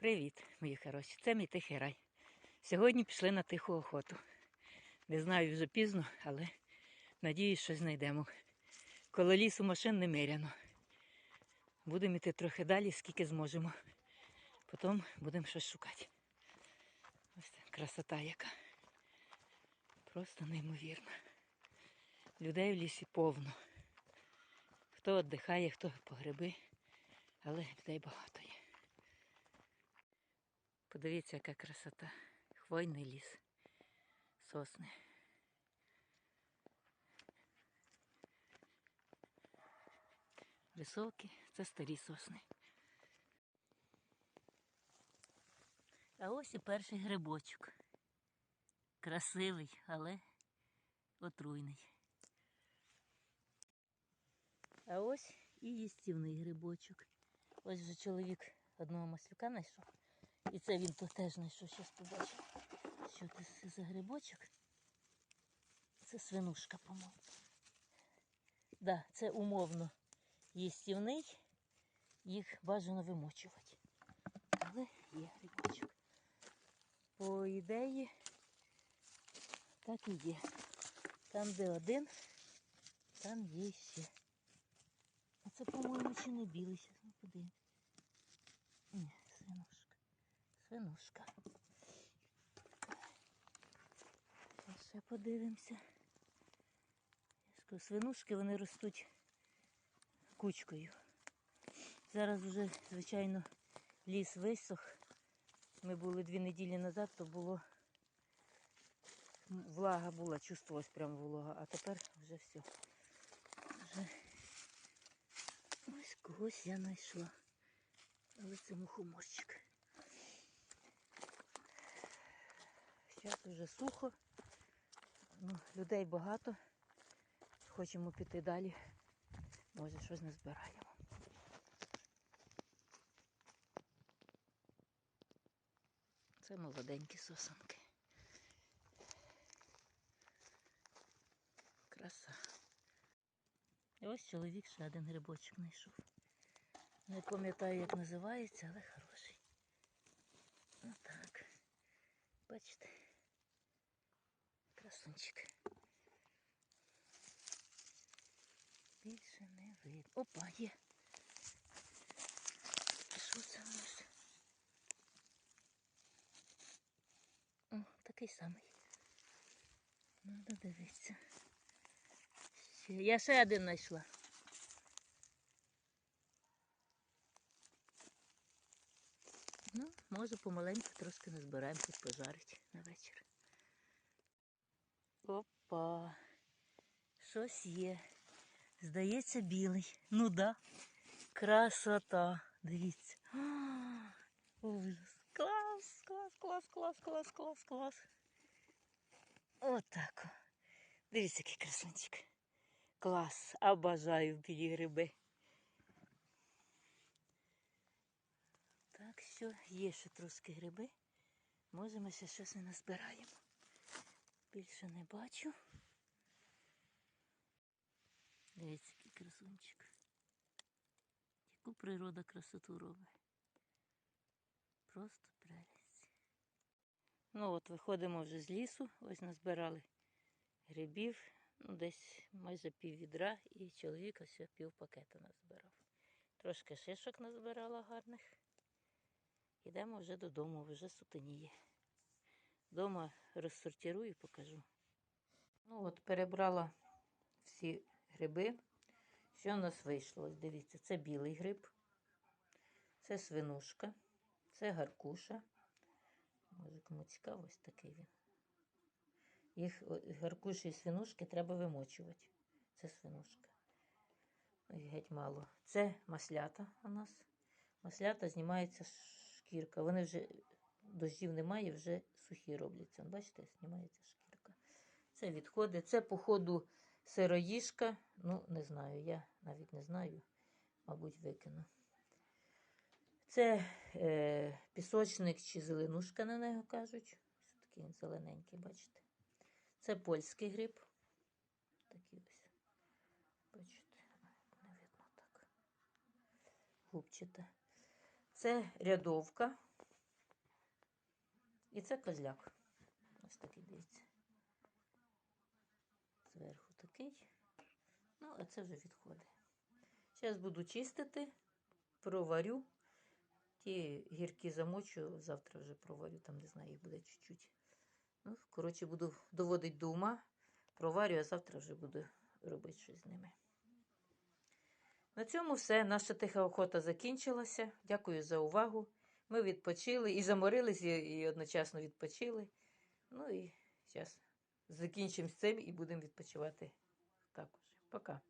Привіт, мої хороші. Це мій тихий рай. Сьогодні пішли на тиху охоту. Не знаю вже пізно, але надіюсь, що знайдемо. Коло лісу машин немеряно. Будемо йти трохи далі, скільки зможемо. Потім будемо щось шукати. Ось так, красота яка. Просто неймовірна. Людей в лісі повно. Хто віддихає, хто по гриби, але людей багато. Подивіться, яка красота. Хвойний ліс. Сосни. Високі, це старі сосни. А ось і перший грибочок. Красивий, але отруйний. А ось і їстівний грибочок. Ось вже чоловік одного маслюка знайшов. І це він тут теж знайшов, зараз побачу. Що це за грибочок? Це свинушка, по-моєму. Да, це умовно їстівний, їх бажано вимочувати. Але є грибочок. По ідеї, так і є. Там, де один, там є ще. А це, по-моєму, чи не білий, зараз ми подивимось. Ні, свинушка. Свинушка. Ще подивимося. Свинушки вони ростуть кучкою. Зараз вже, звичайно, ліс висох. Ми були дві неділі назад, то було влага була, чувствувалась прям волога, а тепер вже все. Вже ось когось я знайшла. Але це мухоморчик. Зараз вже сухо. Ну, людей багато. Хочемо піти далі. Може, щось не збираємо. Це молоденькі сосанки. Краса. І ось чоловік ще один грибочок знайшов. Не пам'ятаю, як називається, але хороший. Отак. Бачите? Красунчик. Більше не видно. Опа, є. Що це у нас? О, такий самий. Надо дивитися. Ще. Я ще один знайшла. Ну, може помаленьку трошки назбираємо тут пожарить на вечір. Опа. Щось є. Здається, білий. Ну да. Красота. Дивіться. Ужас. Клас, клас, клас, клас, клас, клас, клас. Отак. Дивіться, який красунчик. Клас. Обожаю білі гриби. Так що є ще трошки гриби. Може ми ще щось не назбираємо. Більше не бачу. Дивіться, який красунчик. Яку природа красоту робить. Просто прелість. Ну от виходимо вже з лісу. Ось назбирали грибів. Ну, десь майже пів відра і чоловік ось пів пакета назбирав. Трошки шишок назбирала гарних. Йдемо вже додому, вже сутеніє. Дома розсортирую і покажу. Ну от перебрала всі гриби. Що в нас вийшло? Дивіться, це білий гриб, це свинушка, це гаркуша. Може, кому цікаво, ось такий він. Їх гаркуші і свинушки треба вимочувати. Це свинушка. Ой, геть мало. Це маслята у нас. Маслята знімається шкірка. Вони вже дощів немає, вже сухі робляться. Бачите, знімається шкірка. Це відходи. Це, походу, сироїжка. Ну, не знаю, я навіть не знаю. Мабуть, викину. Це е, пісочник чи зеленушка на нього кажуть. Ось такий він зелененький, бачите. Це польський гриб. Такий ось. Бачите, не видно так. Губчата. Це рядовка. І це козляк. Ось такий дивіться. Зверху такий. Ну, а це вже відходи. Зараз буду чистити, проварю. Ті гірки замочу, завтра вже проварю, там не знаю, їх буде чуть-чуть. Ну, коротше, буду доводити до ума, проварю, а завтра вже буду робити щось з ними. На цьому все. Наша тиха охота закінчилася. Дякую за увагу. Ми відпочили і заморились, і, і одночасно відпочили. Ну і зараз закінчимо з цим і будемо відпочивати також. Пока.